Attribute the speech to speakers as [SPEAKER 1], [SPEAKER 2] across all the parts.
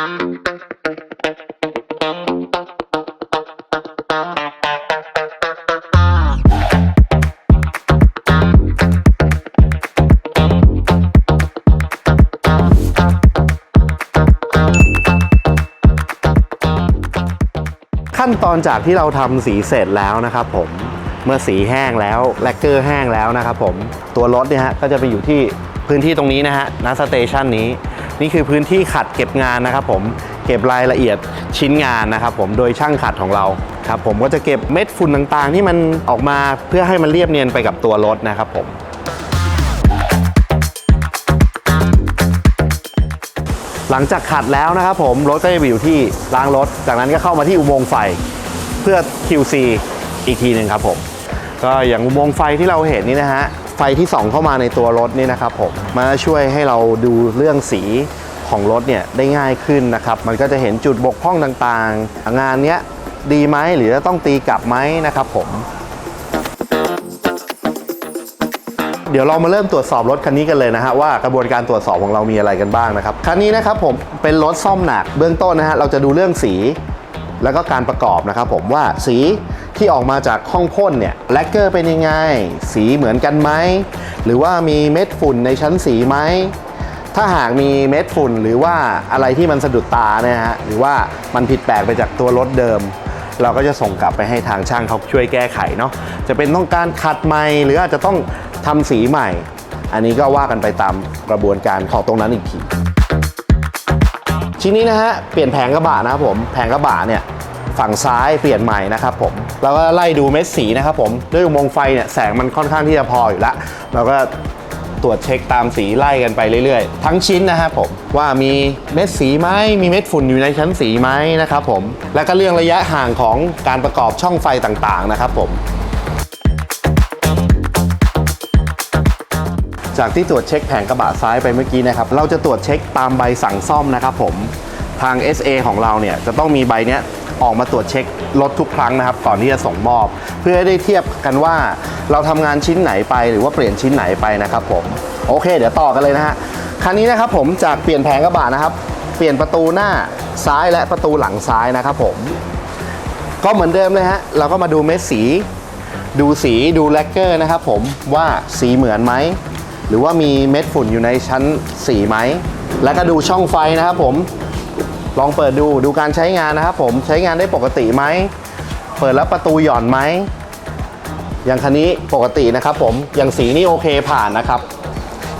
[SPEAKER 1] ขั้นตอนจากที่เราทำสีเสร็จแล้วนะครับผมเมื่อสีแห้งแล้วแลกเกอร์แห้งแล้วนะครับผมตัวรถเนี่ยฮะก็จะไปอยู่ที่พื้นที่ตรงนี้นะฮะณสเตชันนี้ นี่คือพื้นที่ขัดเก็บงานนะครับผมเก็บรายละเอียดชิ้นงานนะครับผมโดยช่างขัดของเราครับผมก็จะเก็บเม็ดฝุ่นต่างๆ ที่มันออกมาเพื่อให้มันเรียบเนียนไปกับตัวรถนะครับผมหลังจากขัดแล้วนะครับผมรถก็จะไปอยู่ที่ล้างรถ จากนั้นก็เข้ามาที่อุโมงค์ไฟเพื่อ QC อีกทีหนึ่งครับผม ก็อย่างอุโมงค์ไฟที่เราเห็นนี่นะฮะ ไฟที่ส่องเข้ามาในตัวรถนี่นะครับผมมันจะช่วยให้เราดูเรื่องสีของรถเนี่ยได้ง่ายขึ้นนะครับ มันก็จะเห็นจุดบกพร่องต่างๆ งานเนี้ยดีไหมหรือจะต้องตีกลับไหมนะครับผม เดี๋ยวเรามาเริ่มตรวจสอบรถคันนี้กันเลยนะฮะว่ากระบวนการตรวจสอบของเรามีอะไรกันบ้างนะครับคันนี้นะครับผมเป็นรถซ่อมหนักเบื้องต้นนะฮะเราจะดูเรื่องสี แล้วก็การประกอบนะครับผมว่าสี ที่ออกมาจากห้องพ่นเนี่ยแลกเกอร์เป็นยังไง สีเหมือนกันไหม หรือว่ามีเม็ดฝุ่นในชั้นสีไหม ถ้าหากมีเม็ดฝุ่นหรือว่าอะไรที่มันสะดุดตาเนี่ยฮะหรือว่ามันผิดแปลกไปจากตัวรถเดิม เราก็จะส่งกลับไปให้ทางช่างเขาช่วยแก้ไขเนาะจะเป็นต้องการขัดใหม่หรืออาจจะต้องทำสีใหม่ อันนี้ก็ว่ากันไปตามกระบวนการของตรงนั้นอีกทีชิ้นนี้นะฮะเปลี่ยนแผงกระบะนะครับผมแผงกระบะเนี่ย ฝั่งซ้ายเปลี่ยนใหม่นะครับผมเราก็ไล่ดูเม็ดสีนะครับผมด้วยอุโมงค์ไฟเนี่ยแสงมันค่อนข้างที่จะพออยู่ล้วเราก็ตรวจเช็คตามสีไล่กันไปเรื่อยๆ ทั้งชิ้นนะครับผมว่ามีเม็ดสีไหมมีเม็ดฝุ่นอยู่ในชั้นสีไหมนะครับผมแล้วก็เรื่องระยะห่างของการประกอบช่องไฟต่างๆนะครับผมจากที่ตรวจเช็คแผงกระบะซ้ายไปเมื่อกี้นะครับ เราจะตรวจเช็คตามใบสั่งซ่อมนะครับผม ทาง SA ของเราเนี่ยจะต้องมีใบเนี้ย ออกมาตรวจเช็ครถทุกครั้งนะครับก่อนที่จะส่งมอบ เพื่อให้ได้เทียบกันว่าเราทำงานชิ้นไหนไปหรือว่าเปลี่ยนชิ้นไหนไปนะครับผมโอเค เดี๋ยวต่อกันเลยนะฮะคันนี้นะครับผมจากเปลี่ยนแผงกระบะนะครับ เปลี่ยนประตูหน้าซ้ายและประตูหลังซ้ายนะครับผม ก็เหมือนเดิมเลยฮะเราก็มาดูเม็ดสี ดูสีดูแลกเกอร์นะครับผมว่าสีเหมือนไหมหรือว่ามีเม็ดฝุ่นอยู่ในชั้นสีไหมแล้วก็ดูช่องไฟนะครับผม ลองเปิดดูดูการใช้งานนะครับผมใช้งานได้ปกติไหม เปิดแล้วประตูหย่อนไหม อย่างคันนี้ปกตินะครับผมอย่างสีนี่โอเคผ่านนะครับ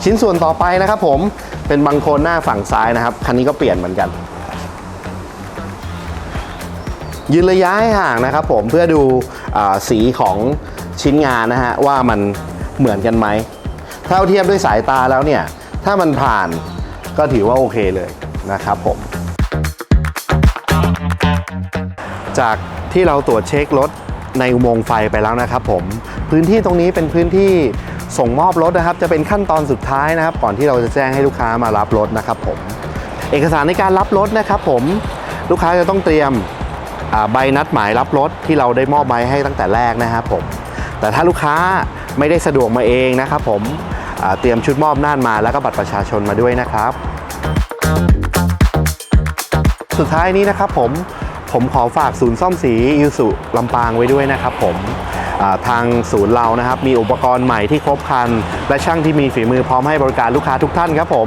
[SPEAKER 1] ชิ้นส่วนต่อไปนะครับผมเป็นบังโคลนหน้าฝั่งซ้ายนะครับ คันนี้ก็เปลี่ยนเหมือนกัน ยืนระยะให้ห่างนะครับผมเพื่อดูอ่าสีของชิ้นงานนะฮะว่ามันเหมือนกันไหมถ้าเทียบด้วยสายตาแล้วเนี่ย ถ้ามันผ่านก็ถือว่าโอเคเลยนะครับผม จากที่เราตรวจเช็ครถในอุโมงค์ไฟไปแล้วนะครับผมพื้นที่ตรงนี้เป็นพื้นที่ส่งมอบรถนะครับ จะเป็นขั้นตอนสุดท้ายนะครับ ก่อนที่เราจะแจ้งให้ลูกค้ามารับรถนะครับผมเอกสารในการรับรถนะครับผมลูกค้าจะต้องเตรียมใบนัดหมายรับรถที่เราได้มอบใบให้ตั้งแต่แรกนะครับผมแต่ถ้าลูกค้าไม่ได้สะดวกมาเองนะครับผมเตรียมชุดมอบน่านมาแล้วก็บัตรประชาชนมาด้วยนะครับ สุดท้ายนี้นะครับผม ผมขอฝากศูนย์ซ่อมสียูสุลำปางไว้ด้วยนะครับผมทางศูนย์เรานะครับ มีอุปกรณ์ใหม่ที่ครบครัน และช่างที่มีฝีมือพร้อมให้บริการลูกค้าทุกท่านครับผม